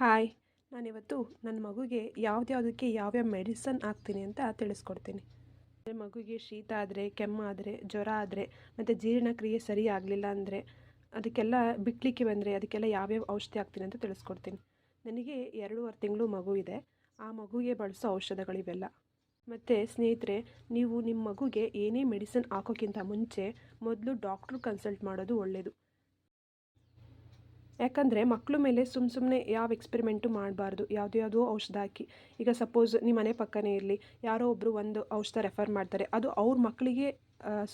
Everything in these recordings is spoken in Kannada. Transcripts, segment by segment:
ಹಾಯ್, ನಾನಿವತ್ತು ನನ್ನ ಮಗುಗೆ ಯಾವುದ್ಯಾವುದಕ್ಕೆ ಯಾವ್ಯಾವ ಮೆಡಿಸನ್ ಹಾಕ್ತೀನಿ ಅಂತ ತಿಳಿಸ್ಕೊಡ್ತೀನಿ. ಅಂದರೆ ಮಗುಗೆ ಶೀತ ಆದರೆ ಕೆಮ್ಮಾದರೆ ಜ್ವರ ಆದರೆ, ಮತ್ತು ಜೀರ್ಣಕ್ರಿಯೆ ಸರಿ ಆಗಲಿಲ್ಲ ಅಂದರೆ ಅದಕ್ಕೆಲ್ಲ ಬಿಟ್ಲಿಕ್ಕೆ ಬಂದರೆ ಅದಕ್ಕೆಲ್ಲ ಯಾವ್ಯಾವ ಔಷಧಿ ಹಾಕ್ತೀನಿ ಅಂತ ತಿಳಿಸ್ಕೊಡ್ತೀನಿ. ನನಗೆ ಎರಡೂವರೆ ತಿಂಗಳು ಮಗು ಇದೆ, ಆ ಮಗುಗೆ ಬಳಸೋ ಔಷಧಗಳಿವೆಲ್ಲ. ಮತ್ತು ಸ್ನೇಹಿತರೆ, ನೀವು ನಿಮ್ಮ ಮಗುಗೆ ಏನೇ ಮೆಡಿಸನ್ ಹಾಕೋಕ್ಕಿಂತ ಮುಂಚೆ ಮೊದಲು ಡಾಕ್ಟ್ರು ಕನ್ಸಲ್ಟ್ ಮಾಡೋದು ಒಳ್ಳೆಯದು ಯಾಕಂದರೆ ಮಕ್ಕಳ ಮೇಲೆ ಸುಮ್ಮ ಸುಮ್ಮನೆ ಯಾವ ಎಕ್ಸ್ಪೆರಿಮೆಂಟು ಮಾಡಬಾರ್ದು. ಯಾವುದೋ ಯಾವುದೋ ಔಷಧ ಹಾಕಿ. ಈಗ ಸಪೋಸ್ ನಿಮ್ಮ ಮನೆ ಪಕ್ಕನೇ ಇರಲಿ. ಯಾರೋ ಒಬ್ಬರು ಒಂದು ಔಷಧ ರೆಫರ್ ಮಾಡ್ತಾರೆ. ಅದು ಅವ್ರ ಮಕ್ಕಳಿಗೆ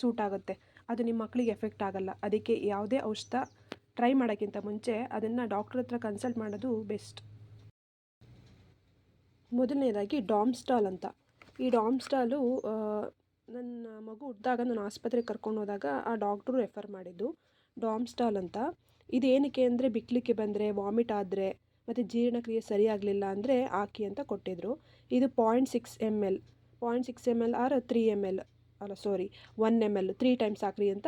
ಸೂಟ್ ಆಗುತ್ತೆ. ಅದು ನಿಮ್ಮ ಮಕ್ಕಳಿಗೆ ಎಫೆಕ್ಟ್ ಆಗಲ್ಲ. ಅದಕ್ಕೆ ಯಾವುದೇ ಔಷಧ ಟ್ರೈ ಮಾಡೋಕ್ಕಿಂತ ಮುಂಚೆ ಅದನ್ನು ಡಾಕ್ಟ್ರ್ ಹತ್ರ ಕನ್ಸಲ್ಟ್ ಮಾಡೋದು ಬೆಸ್ಟ್ ಮೊದಲನೇದಾಗಿ ಡಾಮ್ಸ್ಟಾಲ್ ಅಂತ. ಈ ಡಾಮ್ಸ್ಟಾಲು ನನ್ನ ಮಗು ಹುಟ್ಟಿದಾಗ ನಾನು ಆಸ್ಪತ್ರೆಗೆ ಕರ್ಕೊಂಡು ಹೋದಾಗ ಆ ಡಾಕ್ಟ್ರು ರೆಫರ್ ಮಾಡಿದ್ದು ಡಾಮ್ಸ್ಟಾಲ್ ಅಂತ. ಇದು ಏನಕ್ಕೆ ಅಂದರೆ ಬಿಕ್ಕಲಿಕ್ಕೆ ಬಂದರೆ ವಾಮಿಟ್ ಆದರೆ ಮತ್ತು ಜೀರ್ಣಕ್ರಿಯೆ ಸರಿಯಾಗಲಿಲ್ಲ ಅಂದರೆ ಹಾಕಿ ಅಂತ ಕೊಟ್ಟಿದ್ದರು ಇದು point six M L point six M L or three M L ಅಲ್ಲ sorry one M L three times ಹಾಕ್ರಿ ಅಂತ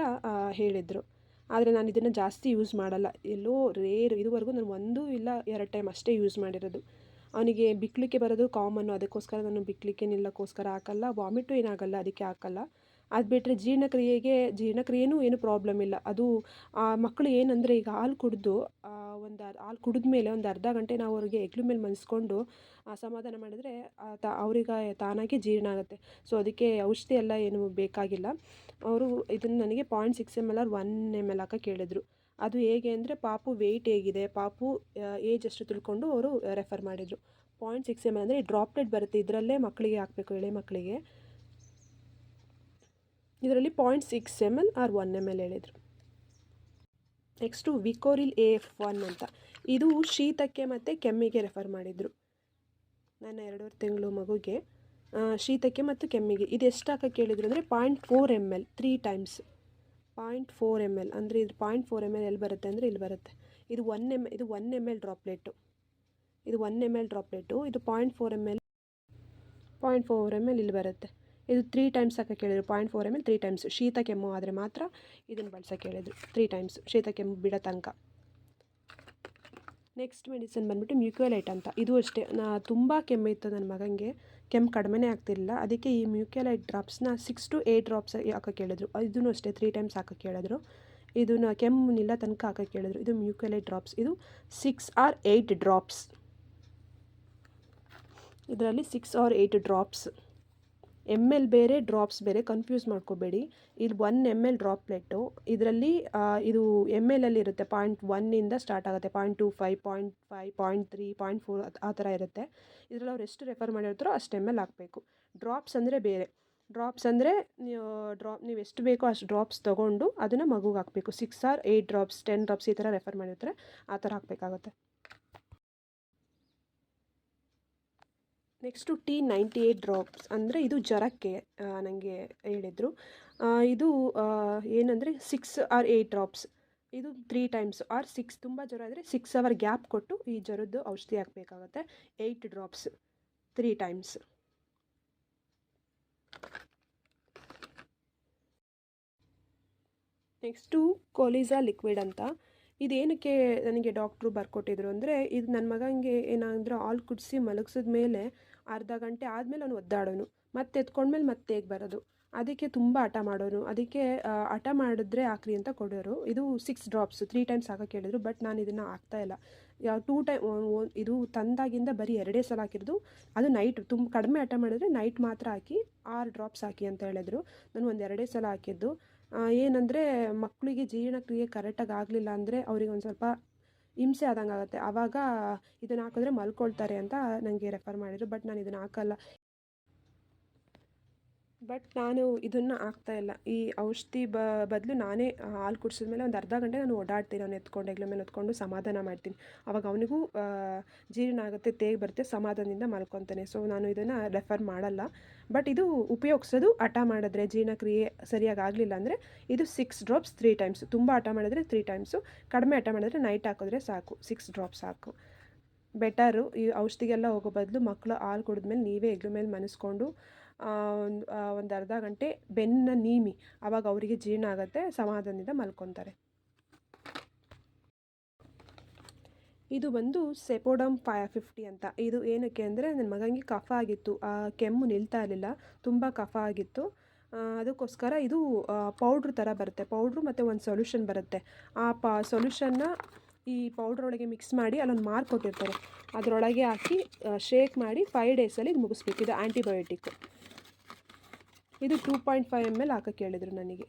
ಹೇಳಿದರು. ಆದರೆ ನಾನು ಇದನ್ನು ಜಾಸ್ತಿ ಯೂಸ್ ಮಾಡಲ್ಲ. ಎಲ್ಲೋ ರೇರ್ ಇದುವರೆಗೂ ನಾನು ಒಂದು ಇಲ್ಲ ಎರಡು ಟೈಮ್ ಅಷ್ಟೇ ಯೂಸ್ ಮಾಡಿರೋದು. ಅವನಿಗೆ ಬಿಕ್ಲಿಕ್ಕೆ ಬರೋದು ಕಾಮನ್ನು ಅದಕ್ಕೋಸ್ಕರ ನಾನು ಬಿಕ್ಲಿಕ್ಕೆ ನಿಲ್ಲಕ್ಕೋಸ್ಕರ ಹಾಕಲ್ಲ ವಾಮಿಟು ಏನಾಗಲ್ಲ, ಅದಕ್ಕೆ ಹಾಕಲ್ಲ. ಅದು ಬಿಟ್ಟರೆ ಜೀರ್ಣಕ್ರಿಯೆಗೆ, ಜೀರ್ಣಕ್ರಿಯೆನೂ ಏನು ಪ್ರಾಬ್ಲಮ್ ಇಲ್ಲ. ಅದು ಆ ಮಕ್ಕಳು ಏನಂದರೆ ಈಗ ಹಾಲು ಕುಡಿದು ಒಂದು ಹಾಲು ಕುಡಿದ ಮೇಲೆ ಒಂದು ಅರ್ಧ ಗಂಟೆ ನಾವು ಅವ್ರಿಗೆ ಹೆಗ್ಲ ಮೇಲೆ ಮನ್ಸ್ಕೊಂಡು ಸಮಾಧಾನ ಮಾಡಿದರೆ ತ, ಅವ್ರಿಗೆ ತಾನಾಗಿ ಜೀರ್ಣ ಆಗುತ್ತೆ. ಸೊ ಅದಕ್ಕೆ ಔಷಧಿ ಎಲ್ಲ ಏನು ಬೇಕಾಗಿಲ್ಲ. ಅವರು ಇದನ್ನು ನನಗೆ point six M L or one M L ಹಾಕಿ ಕೇಳಿದರು. ಅದು ಹೇಗೆ ಅಂದರೆ ಪಾಪು ವೆಯ್ಟ್ ಹೇಗಿದೆ, ಪಾಪು ಏಜ್ ಅಷ್ಟು ತಿಳ್ಕೊಂಡು ಅವರು ರೆಫರ್ ಮಾಡಿದರು. ಪಾಯಿಂಟ್ ಸಿಕ್ಸ್ ಎಂ ಎಲ್ ಅಂದರೆ ಡ್ರಾಪ್ಲೆಟ್ ಬರುತ್ತೆ, ಇದರಲ್ಲೇ ಮಕ್ಕಳಿಗೆ ಹಾಕಬೇಕು, ಎಳೆ ಮಕ್ಕಳಿಗೆ ಇದರಲ್ಲಿ point six M L or one M L ಹೇಳಿದರು. Next Vicoril A F one ಅಂತ. ಇದು ಶೀತಕ್ಕೆ ಮತ್ತು ಕೆಮ್ಮಿಗೆ ರೆಫರ್ ಮಾಡಿದರು. ನನ್ನ ಎರಡೂವರೆ ತಿಂಗಳು ಮಗುಗೆ ಶೀತಕ್ಕೆ ಮತ್ತು ಕೆಮ್ಮಿಗೆ. ಇದು ಎಷ್ಟು ಹಾಕಕ್ಕೆ ಹೇಳಿದ್ರು ಅಂದರೆ point four M L three times point four M L ಅಂದರೆ ಇದು ಪಾಯಿಂಟ್ ಫೋರ್ ಎಂ ಎಲ್ ಎಲ್ಲಿ ಬರುತ್ತೆ ಅಂದರೆ ಇಲ್ಲಿ ಬರುತ್ತೆ. ಇದು ಒನ್ ಎಂ ಇದು ಒನ್ ಎಂ ಎಲ್ ಡ್ರಾಪ್ಲೆಟು ಇದು ಒನ್ ಎಂ ಎಲ್ ಡ್ರಾಪ್ಲೆಟು ಇದು point four M L point four M L ಇಲ್ಲಿ ಬರುತ್ತೆ. ಇದು ತ್ರೀ ಟೈಮ್ಸ್ ಹಾಕಿ ಕೇಳಿದರು. Point four M L three times ಶೀತ ಕೆಮ್ಮು ಆದರೆ ಮಾತ್ರ ಇದನ್ನು ಬಳಸೋಕೆ ಹೇಳಿದರು ತ್ರೀ ಟೈಮ್ಸ್ ಶೀತ ಕೆಮ್ಮು ಬಿಡೋ ತನಕ. ನೆಕ್ಸ್ಟ್ ಮೆಡಿಸಿನ್ ಬಂದುಬಿಟ್ಟು ಮ್ಯೂಕ್ಯುಲೈಟ್ ಅಂತ. ಇದು ಅಷ್ಟೇ. ನಾ ತುಂಬ ಕೆಮ್ಮು ಇತ್ತು ನನ್ನ ಮಗನಿಗೆ. ಕೆಮ್ಮು ಕಡಿಮೆನೇ ಆಗ್ತಿರಲಿಲ್ಲ. ಅದಕ್ಕೆ ಈ ಮ್ಯೂಕ್ಯುಲೈಟ್ ಡ್ರಾಪ್ಸ್ನ ಸಿಕ್ಸ್ ಟು ಏಯ್ಟ್ ಡ್ರಾಪ್ಸ್ ಹಾಕೋ ಕೇಳಿದ್ರು. ಇದನ್ನು ಅಷ್ಟೇ ತ್ರೀ ಟೈಮ್ಸ್ ಹಾಕೋಕ್ಕೆ ಕೇಳಿದ್ರು. ಇದನ್ನು ಕೆಮ್ಮು ನಿಲ್ಲ ತನಕ ಹಾಕೋ ಕೇಳಿದ್ರು. ಇದು ಮ್ಯೂಕ್ಯುಲೈಟ್ ಡ್ರಾಪ್ಸ್ ಇದು ಸಿಕ್ಸ್ ಆರ್ ಏಯ್ಟ್ ಡ್ರಾಪ್ಸ್ ಇದರಲ್ಲಿ six or eight drops M L ಬೇರೆ ಡ್ರಾಪ್ಸ್ ಬೇರೆ ಕನ್ಫ್ಯೂಸ್ ಮಾಡ್ಕೋಬೇಡಿ. ಇದು ಒನ್ ಎಂ ಎಲ್ ಡ್ರಾಪ್ಲೆಟ್ಟು ಇದರಲ್ಲಿ ಇದು ಎಂ ಎಲ್ ಅಲ್ಲಿ ಇರುತ್ತೆ. ಪಾಯಿಂಟ್ ಒನ್ನಿಂದ ಸ್ಟಾರ್ಟ್ ಆಗುತ್ತೆ. Point two five point five point three point four ಆ ಥರ ಇರುತ್ತೆ. ಇದರಲ್ಲಿ ಅವ್ರು ಎಷ್ಟು ರೆಫರ್ ಮಾಡಿರ್ತಾರೋ ಅಷ್ಟು ಎಂ ಎಲ್ ಹಾಕಬೇಕು. ಡ್ರಾಪ್ಸ್ ಅಂದರೆ ಬೇರೆ. ಡ್ರಾಪ್ಸ್ ಅಂದರೆ ನೀವು ಡ್ರಾಪ್ ನೀವು ಎಷ್ಟು ಬೇಕೋ ಅಷ್ಟು ಡ್ರಾಪ್ಸ್ ತೊಗೊಂಡು ಅದನ್ನು ಮಗುಗೆ ಹಾಕಬೇಕು. Six or eight drops ten drops ಈ ಥರ ರೆಫರ್ ಮಾಡಿರ್ತಾರೆ. ಆ ಥರ ಹಾಕಬೇಕಾಗುತ್ತೆ. Next T ninety eight drops ಅಂದರೆ ಇದು ಜ್ವರಕ್ಕೆ ನನಗೆ ಹೇಳಿದರು. ಇದು ಏನಂದರೆ ಸಿಕ್ಸ್ ಆರ್ ಏಯ್ಟ್ ಡ್ರಾಪ್ಸ್ ಇದು ತ್ರೀ ಟೈಮ್ಸ್ ಆರ್ ಸಿಕ್ಸ್ ತುಂಬ ಜ್ವರ ಆದರೆ ಸಿಕ್ಸ್ ಅವರ್ ಗ್ಯಾಪ್ ಕೊಟ್ಟು ಈ ಜ್ವರದ್ದು ಔಷಧಿ ಹಾಕಬೇಕಾಗತ್ತೆ. Eight drops three times next ಕೋಲಿಝಾ liquid ಅಂತ. ಇದೇನಕ್ಕೆ ನನಗೆ ಡಾಕ್ಟ್ರು ಬರ್ಕೊಟ್ಟಿದ್ರು ಅಂದರೆ, ಇದು ನನ್ನ ಮಗನಿಗೆ ಏನಂದ್ರೆ ಹಾಲು ಕುಡಿಸಿ ಮಲಗಿಸಿದ ಮೇಲೆ ಅರ್ಧ ಗಂಟೆ ಆದಮೇಲೆ ಅವನು ಒದ್ದಾಡೋನು. ಮತ್ತೆ ಎತ್ಕೊಂಡ್ಮೇಲೆ ಮತ್ತೆ ಹೇಗೆ ಬರೋದು? ಅದಕ್ಕೆ ತುಂಬ ಹಠ ಮಾಡೋನು. ಅದಕ್ಕೆ ಹಠ ಮಾಡಿದ್ರೆ ಹಾಕ್ರಿ ಅಂತ ಕೊಡೋರು. ಇದು ಸಿಕ್ಸ್ ಡ್ರಾಪ್ಸ್ ತ್ರೀ ಟೈಮ್ಸ್ ಹಾಕಕ್ಕೆ ಹೇಳಿದ್ರು ಬಟ್ ನಾನು ಇದನ್ನು ಹಾಕ್ತಾಯಿಲ್ಲ ಯಾವ ಟೂ ಟೈಮ್ ಇದು ತಂದಾಗಿಂದ ಬರೀ ಎರಡೇ ಸಲ ಹಾಕಿರೋದು. ಅದು ನೈಟ್ ತುಂಬ ಕಡಿಮೆ ಹಠ ಮಾಡಿದ್ರೆ ನೈಟ್ ಮಾತ್ರ ಹಾಕಿ, ಆರು ಡ್ರಾಪ್ಸ್ ಹಾಕಿ ಅಂತ ಹೇಳಿದ್ರು. ನಾನು ಒಂದು ಎರಡೇ ಸಲ ಹಾಕಿದ್ದು. ಏನಂದರೆ ಮಕ್ಕಳಿಗೆ ಜೀರ್ಣಕ್ರಿಯೆ ಕರೆಕ್ಟಾಗಿ ಆಗಲಿಲ್ಲ ಅಂದರೆ ಅವ್ರಿಗೆ ಒಂದು ಸ್ವಲ್ಪ ಹಿಂಸೆ ಆದಂಗೆ ಆಗುತ್ತೆ. ಆವಾಗ ಇದನ್ನು ಹಾಕಿದ್ರೆ ಮಲ್ಕೊಳ್ತಾರೆ ಅಂತ ನನಗೆ ರೆಫರ್ ಮಾಡಿದರು ಬಟ್ ನಾನು ಇದನ್ನು ಹಾಕಲ್ಲ. ಬಟ್ ನಾನು ಇದನ್ನು ಹಾಕ್ತಾಯಿಲ್ಲ ಈ ಔಷಧಿ ಬ, ಬದಲು ನಾನೇ ಹಾಲು ಕುಡಿಸಿದ ಮೇಲೆ ಒಂದು ಅರ್ಧ ಗಂಟೆ ನಾನು ಓಡಾಡ್ತೀನಿ. ಅವ್ನು ಎತ್ಕೊಂಡು ಹೆಗ್ಲ ಮೇಲೆ ಎತ್ಕೊಂಡು ಸಮಾಧಾನ ಮಾಡ್ತೀನಿ. ಅವಾಗ ಅವನಿಗೂ ಜೀರ್ಣ ಆಗುತ್ತೆ, ತೇಗಿ ಬರುತ್ತೆ, ಸಮಾಧಾನದಿಂದ ಮಲ್ಕೊತಾನೆ. ಸೊ ನಾನು ಇದನ್ನು ರೆಫರ್ ಮಾಡಲ್ಲ. ಬಟ್ ಇದು ಉಪಯೋಗಿಸೋದು ಹಠ ಮಾಡಿದ್ರೆ ಜೀರ್ಣಕ್ರಿಯೆ ಸರಿಯಾಗಿ ಆಗಲಿಲ್ಲ ಅಂದರೆ ಇದು ಸಿಕ್ಸ್ ಡ್ರಾಪ್ಸ್ ತ್ರೀ ಟೈಮ್ಸ್ ತುಂಬ ಹಠ ಮಾಡಿದ್ರೆ ತ್ರೀ ಟೈಮ್ಸು ಕಡಿಮೆ ಹಠ ಮಾಡಿದ್ರೆ ನೈಟ್ ಹಾಕಿದ್ರೆ ಸಾಕು. ಸಿಕ್ಸ್ ಡ್ರಾಪ್ಸ್ ಸಾಕು. ಬೆಟರು ಈ ಔಷಧಿಗೆಲ್ಲ ಹೋಗೋ ಬದಲು ಮಕ್ಕಳು ಹಾಲು ಕುಡಿದ್ಮೇಲೆ ನೀವೇ ಎಗ್ಲು ಮೇಲೆ ಮನಸ್ಕೊಂಡು ಒಂದು ಒಂದು ಅರ್ಧ ಗಂಟೆ ಬೆನ್ನ ನೀಮಿ. ಅವಾಗ ಅವರಿಗೆ ಜೀರ್ಣ ಆಗುತ್ತೆ, ಸಮಾಧಾನದಿಂದ ಮಲ್ಕೊತಾರೆ. ಇದು ಬಂದು ಸೆಪೋಡಮ್ ಫೈ ಫಿಫ್ಟಿ ಅಂತ. ಇದು ಏನಕ್ಕೆ ಅಂದರೆ ನನ್ನ ಮಗನಿಗೆ ಕಫ ಆಗಿತ್ತು. ಆ ಕೆಮ್ಮು ನಿಲ್ತಾ ಇರಲಿಲ್ಲ. ತುಂಬ ಕಫ ಆಗಿತ್ತು. ಅದಕ್ಕೋಸ್ಕರ ಇದು ಪೌಡ್ರ್ ಥರ ಬರುತ್ತೆ. ಪೌಡ್ರು ಮತ್ತು ಒಂದು ಸೊಲ್ಯೂಷನ್ ಬರುತ್ತೆ. ಆ ಪ, ಸೊಲ್ಯೂಷನ್ನ ಈ ಪೌಡ್ರ್ ಒಳಗೆ ಮಿಕ್ಸ್ ಮಾಡಿ ಅಲ್ಲೊಂದು ಮಾರ್ಕ್ ಕೊಟ್ಟಿರ್ತಾರೆ. ಅದರೊಳಗೆ ಹಾಕಿ ಶೇಕ್ ಮಾಡಿ ಫೈವ್ ಡೇಸಲ್ಲಿ ಇದು ಮುಗಿಸ್ಬೇಕು. ಇದು ಆ್ಯಂಟಿಬಯೋಟಿಕ್ ಇದು two point five M L ಹಾಕೋಕ್ಕೆ ಹೇಳಿದರು ನನಗೆ.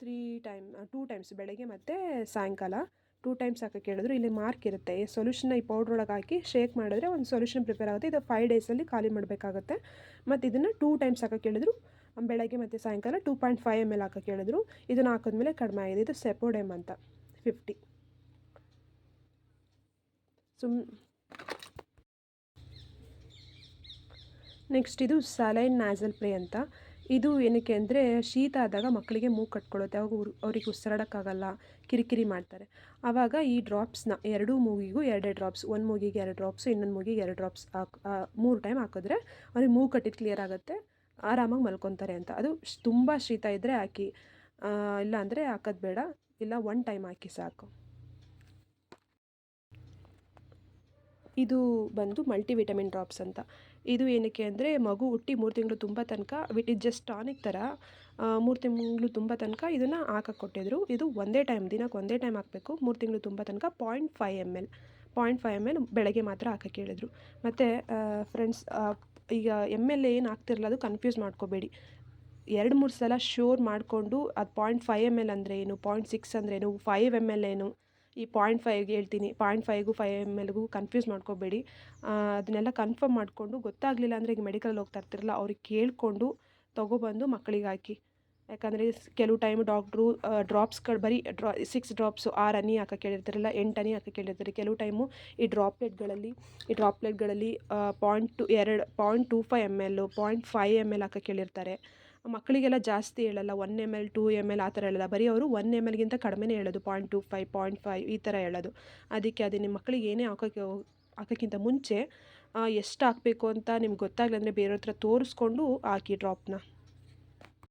ತ್ರೀ ಟೈಮ್ ಟೂ ಟೈಮ್ಸ್, ಬೆಳಗ್ಗೆ ಮತ್ತು ಸಾಯಂಕಾಲ. ಟೂ ಟೈಮ್ಸ್ ಹಾಕಕ್ಕೆ ಹೇಳಿದ್ರು. ಇಲ್ಲಿ ಮಾರ್ಕ್ ಇರುತ್ತೆ. ಈ ಸೊಲ್ಯೂಷನ್ನ ಈ ಪೌಡ್ರೊಳಗೆ ಹಾಕಿ ಶೇಕ್ ಮಾಡಿದ್ರೆ ಒಂದು ಸೊಲ್ಯೂಷನ್ ಪ್ರಿಪೇರ್ ಆಗುತ್ತೆ. ಇದು ಫೈವ್ ಡೇಸಲ್ಲಿ ಖಾಲಿ ಮಾಡಬೇಕಾಗುತ್ತೆ. ಮತ್ತು ಇದನ್ನು ಟೂ ಟೈಮ್ಸ್ ಹಾಕಕ್ಕೆ ಹೇಳಿದ್ರು. ಬೆಳಗ್ಗೆ ಮತ್ತು ಸಾಯಂಕಾಲ two point five M L ಹಾಕಕ್ಕೆ ಹೇಳಿದ್ರು. ಇದನ್ನು ಹಾಕಿದ್ಮೇಲೆ ಕಡಿಮೆ ಆಗಿದೆ. ಇದು ಸೆಪೋಡೆಮ್ ಅಂತ. ಫಿಫ್ಟಿ ಸುಮ್ ನೆಕ್ಸ್ಟ್ ಇದು ಸಲೈನ್ ನ್ಯಾಸಲ್ ಪ್ಲೇ ಅಂತ. ಇದು ಏನಕ್ಕೆ ಅಂದರೆ ಶೀತ ಆದಾಗ ಮಕ್ಕಳಿಗೆ ಮೂಗು ಕಟ್ಕೊಳ್ಳುತ್ತೆ ಅವಾಗ ಅವ್ರಿಗೆ ಉಸಿರಾಡೋಕ್ಕಾಗಲ್ಲ, ಕಿರಿಕಿರಿ ಮಾಡ್ತಾರೆ. ಆವಾಗ ಈ ಡ್ರಾಪ್ಸ್ನ ಎರಡೂ ಮೂಗಿಗೂ ಎರಡೇ ಡ್ರಾಪ್ಸ್, ಒಂದು ಮೂಗಿಗೆ ಎರಡು ಡ್ರಾಪ್ಸು, ಇನ್ನೊಂದು ಮೂಗಿಗೆ ಎರಡು ಡ್ರಾಪ್ಸ್ ಹಾಕ್ ಮೂರು ಟೈಮ್ ಹಾಕಿದ್ರೆ ಅವ್ರಿಗೆ ಮೂಗು ಕಟ್ಟಿದ್ದು ಕ್ಲಿಯರ್ ಆಗುತ್ತೆ. ಆರಾಮಾಗಿ ಮಲ್ಕೊತಾರೆ ಅಂತ. ಅದು ತುಂಬ ಶೀತ ಇದ್ದರೆ ಹಾಕಿ ಇಲ್ಲ ಅಂದರೆ ಹಾಕೋದು ಬೇಡ. ಇಲ್ಲ ಒನ್ ಟೈಮ್ ಹಾಕಿ ಸಾಕು. ಇದು ಬಂದು ಮಲ್ಟಿವಿಟಮಿನ್ ಡ್ರಾಪ್ಸ್ ಅಂತ. ಇದು ಏನಕ್ಕೆ ಅಂದರೆ ಮಗು ಹುಟ್ಟಿ ಮೂರು ತಿಂಗಳು ತುಂಬ ತನಕ ವಿಟ್ ಇಸ್ ಜಸ್ಟ್ ಟಾನಿಕ್ ಥರ ಮೂರು ತಿಂಗಳು ತುಂಬ ತನಕ ಇದನ್ನು ಹಾಕಕ್ಕೆ ಕೊಟ್ಟಿದ್ರು ಇದು ಒಂದೇ ಟೈಮ್ ದಿನಕ್ಕೆ ಒಂದೇ ಟೈಮ್ ಹಾಕಬೇಕು. ಮೂರು ತಿಂಗಳು ತುಂಬ ತನಕ point five M L point five M L ಬೆಳಗ್ಗೆ ಮಾತ್ರ ಹಾಕಕ್ಕೆ ಹೇಳಿದರು. ಮತ್ತು ಫ್ರೆಂಡ್ಸ್ ಈಗ ಎಂ ಎಲ್ ಏನು ಹಾಕ್ತಿರಲ್ಲ ಅದು ಕನ್ಫ್ಯೂಸ್ ಮಾಡ್ಕೋಬೇಡಿ. ಎರಡು, ಮೂರು ಸಲ ಶೋರ್ ಮಾಡಿಕೊಂಡು ಅದು ಪಾಯಿಂಟ್ ಫೈವ್ ಎಂ ಎಲ್ ಅಂದರೆ ಏನು ಪಾಯಿಂಟ್ ಸಿಕ್ಸ್ ಅಂದರೆ ಏನು ಫೈವ್ ಎಂ ಎಲ್ ಏನು ಈ ಪಾಯಿಂಟ್ ಫೈವ್ಗೆ ಹೇಳ್ತೀನಿ. ಪಾಯಿಂಟ್ ಫೈವ್ಗೂ ಫೈವ್ ಎಂ ಎಲ್ಗೂ ಕನ್ಫ್ಯೂಸ್ ಮಾಡ್ಕೋಬೇಡಿ. ಅದನ್ನೆಲ್ಲ ಕನ್ಫರ್ಮ್ ಮಾಡಿಕೊಂಡು ಗೊತ್ತಾಗಲಿಲ್ಲ ಅಂದರೆ ಈಗ ಮೆಡಿಕಲಲ್ಲಿ ಹೋಗ್ತಾ ಇರ್ತಿರಲ್ಲ, ಅವ್ರಿಗೆ ಕೇಳಿಕೊಂಡು ತೊಗೊಬಂದು ಮಕ್ಕಳಿಗೆ ಹಾಕಿ. ಯಾಕಂದರೆ ಕೆಲವು ಟೈಮ್ ಡಾಕ್ಟ್ರು ಡ್ರಾಪ್ಸ್ಗಳು ಬರೀ ಡ್ರಾ ಸಿಕ್ಸ್ ಡ್ರಾಪ್ಸು ಆರು ಅನಿ ಹಾಕಕ್ಕೆ ಕೇಳಿರ್ತಾರಲ್ಲ, ಎಂಟು ಅನಿ ಹಾಕಕ್ಕೆ ಕೇಳಿರ್ತಾರೆ. ಕೆಲವು ಟೈಮು ಈ ಡ್ರಾಪ್ಲೆಟ್ಗಳಲ್ಲಿ ಈ ಡ್ರಾಪ್ಲೆಟ್ಗಳಲ್ಲಿ ಪಾಯಿಂಟ್ ಟು ಎರಡು point two five M L point five M L ಹಾಕಕ್ಕೆ ಹೇಳಿರ್ತಾರೆ ಮಕ್ಕಳಿಗೆಲ್ಲ ಜಾಸ್ತಿ ಹೇಳಲ್ಲ one M L two M L ಆ ಥರ ಹೇಳಲ್ಲ. ಬರೀ ಅವರು ಒನ್ ಎಂ ಎಲ್ಗಿಂತ ಕಡಿಮೆನೇ ಹೇಳೋದು point two five point five ಈ ಥರ ಹೇಳೋದು. ಅದಕ್ಕೆ ಅದು ನಿಮ್ಮ ಮಕ್ಕಳಿಗೆ ಏನೇ ಹಾಕೋಕ್ಕೆ ಹಾಕೋಕ್ಕಿಂತ ಮುಂಚೆ ಎಷ್ಟು ಹಾಕಬೇಕು ಅಂತ ನಿಮ್ಗೆ ಗೊತ್ತಾಗಲಿಲ್ಲ ಅಂದರೆ ಬೇರೆಯವ್ರ ಹತ್ರ ತೋರಿಸ್ಕೊಂಡು ಹಾಕಿ ಡ್ರಾಪ್ನ